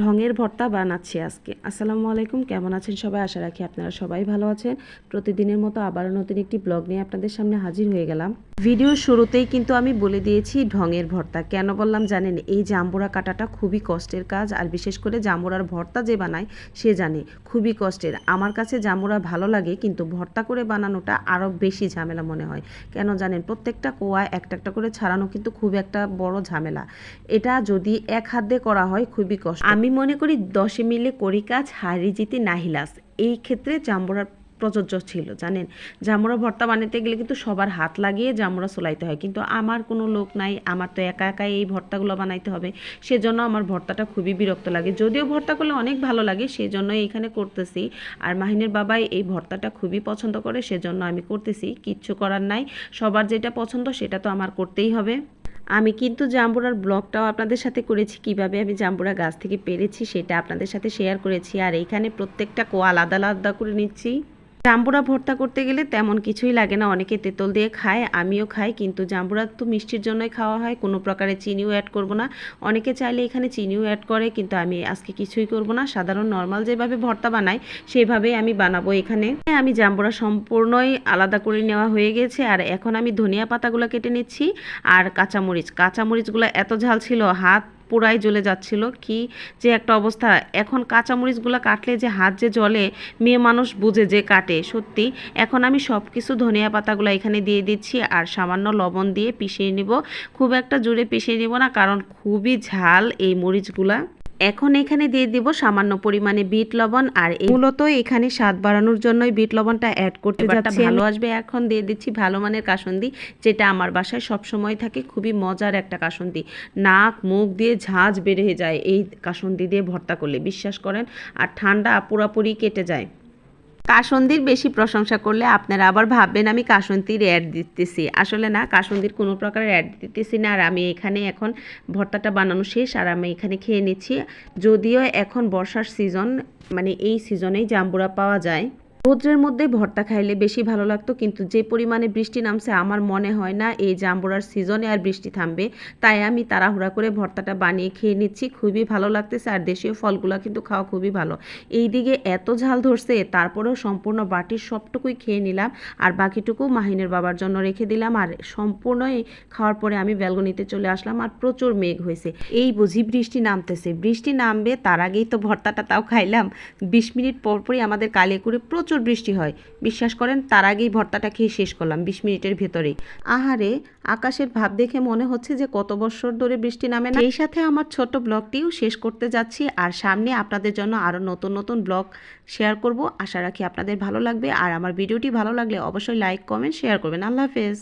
ঢঙের ভর্তা বানাচ্ছি আজকে। আসসালামু আলাইকুম, কেমন আছেন সবাই? আশা রাখি আপনারা সবাই ভালো আছেন। প্রতিদিনের মতো আবারও নতুন একটি ব্লগ নিয়ে আপনাদের সামনে হাজির হয়ে গেলাম। ভিডিওর শুরুতেই কিন্তু আমি বলে দিয়েছি ঢঙের ভর্তা। কেন বললাম জানেন? এই জাম্বুরা কাটাটা খুবই কষ্টের কাজ, আর বিশেষ করে জাম্বুরার ভর্তা যে বানায়, সে জানে, খুবই কষ্টের। আমার কাছে জাম্বুরা ভালো লাগে, কিন্তু ভর্তা করে বানানোটা আরও বেশি ঝামেলা মনে হয়। কেন জানেন? প্রত্যেকটা কোয়া একটা একটা করে ছাড়ানো কিন্তু খুব একটা বড় ঝামেলা। এটা যদি এক হাত দিয়ে করা হয়, খুবই কষ্ট। আমি মনে করি দশে মিলে করি কাজ হারি জিতি নাহিলাস এই ক্ষেত্রে জাম্বুরার প্রযোজ্য ছিল, জানেন? জামুরা ভর্তা বানাতে গেলে কিন্তু সবার হাত লাগিয়ে জামুরা সোলাইতে হয়। কিন্তু আমার কোনো লোক নাই, আমার তো একা একাই এই ভর্তাগুলো বানাইতে হবে। সেজন্য আমার ভর্তাটা খুবই বিরক্ত লাগে। যদিও ভর্তা করলে অনেক ভালো লাগে, সেজন্য এইখানে করতেছি। আর মাহিনের বাবাই এই ভর্তাটা খুবই পছন্দ করে, সেজন্য আমি করতেছি। কিচ্ছু করার নাই। সবার যেটা পছন্দ সেটা তো আমার করতেই হবে। আমি কিন্তু জাম্বুরার ব্লগটাও আপনাদের সাথে করেছি, কীভাবে আমি জাম্বুরা গাছ থেকে পেরেছি সেটা আপনাদের সাথে শেয়ার করেছি। আর এইখানে প্রত্যেকটা কোয়া আলাদা আলাদা করে নিচ্ছি। জাম্বুরা ভর্তা করতে গেলে তেমন কিছুই লাগে না। অনেকে তেঁতুল দিয়ে খায়, আমিও খাই, কিন্তু জাম্বুরা তো মিষ্টির জন্যই খাওয়া হয়, কোনো প্রকারে চিনিও অ্যাড করব না। অনেকে চাইলে এখানে চিনিও অ্যাড করে, কিন্তু আমি আজকে কিছুই করব না। সাধারণ নর্মাল যেভাবে ভর্তা বানাই, সেভাবেই আমি বানাবো এখানে। আমি জাম্বুরা সম্পূর্ণই আলাদা করে নেওয়া হয়ে গেছে, আর এখন আমি ধনিয়া পাতাগুলো কেটে নিচ্ছি, আর কাঁচামরিচ। কাঁচামরিচগুলো এত ঝাল ছিল, হাত পুরাই জ্বলে যাচ্ছিল। কি যে একটা অবস্থা। এখন কাঁচামরিচগুলো কাটলে যে হাত যে জলে মেয়ে মানুষ বুঝে যে কাটে। সত্যি, এখন আমি সব কিছু ধনিয়া পাতাগুলো এখানে দিয়ে দিচ্ছি আর সামান্য লবণ দিয়ে পিষিয়ে নিব। খুব একটা জোরে পিষিয়ে নিব না, কারণ খুবই ঝাল এই মরিচগুলা। এখন এখানে দিয়ে দিব সামান্য পরিমাণে বিট লবণ আর মূলত এখানে স্বাদ বাড়ানোর জন্যই বিট লবণটা অ্যাড করতে যাচ্ছি ভালো আসবে। এখন দিয়ে দিচ্ছি ভালো মানের কাসন্দি যেটা আমার বাসায় সব সময় থাকে খুবই মজার একটা কাসন্দি। নাক মুখ দিয়ে ঝাঁজ বেড়ে যায় এই কাসন্দি দিয়ে ভর্তা করলে বিশ্বাস করেন। আর ঠান্ডা পুরাপুরি কেটে যায়। কাসন্দির বেশি প্রশংসা করলে আপনারা আবার ভাববেন, আমি কাসন্দির অ্যাড দিতেছি। আসলে না, কাসন্দির কোনো প্রকারের অ্যাড দিতেছি না। আর আমি এখানে এখন ভর্তাটা বানানো শেষ, আর আমি এখানে খেয়ে নিচ্ছি। যদিও এখন বর্ষার সিজন মানে এই সিজনেই জাম্বুরা পাওয়া যায়। রৌদ্রের মধ্যে ভর্তা খাইলে বেশি ভালো লাগতো, কিন্তু যে পরিমাণে বৃষ্টি নামছে আমার মনে হয় না এই জাম্বুরার সিজনে আর বৃষ্টি থামবে। তাই আমি তাড়াহুড়া করে ভর্তাটা বানিয়ে খেয়ে নিচ্ছি, খুবই ভালো লাগতেছে আর দেশীয় ফলগুলো কিন্তু খাওয়া খুবই ভালো। এই দিকে এত ঝাল ধরছে, তারপরেও সম্পূর্ণ বাটির সবটুকুই খেয়ে নিলাম আর বাকিটুকু মাহিনের বাবার জন্য রেখে দিলাম আর সম্পূর্ণই খাওয়ার পরে আমি ব্যালগনিতে চলে আসলাম আর প্রচুর মেঘ হয়েছে। এই বুঝি বৃষ্টি নামতেছে, বৃষ্টি নামবে তার আগেই তো ভর্তাটা তাও খাইলাম। বিশ মিনিট পরপরই আমাদের কালিয়াকুড়ে প্রচুর প্রচুর বৃষ্টি হয়। বিশ্বাস করেন, তার আগেই ভর্তাটা খেয়ে শেষ করলাম বিশ মিনিটের ভেতরেই। আহারে, আকাশের ভাব দেখে মনে হচ্ছে যে কত বছর ধরে বৃষ্টি নামে না। এই সাথে আমার ছোট ব্লগটিও শেষ করতে যাচ্ছি আর সামনে আপনাদের জন্য আরও নতুন নতুন ব্লগ শেয়ার করব। আশা রাখি আপনাদের ভালো লাগবে আর আমার ভিডিওটি ভালো লাগলে অবশ্যই লাইক, কমেন্ট, শেয়ার করবেন। আল্লাহ হাফেজ।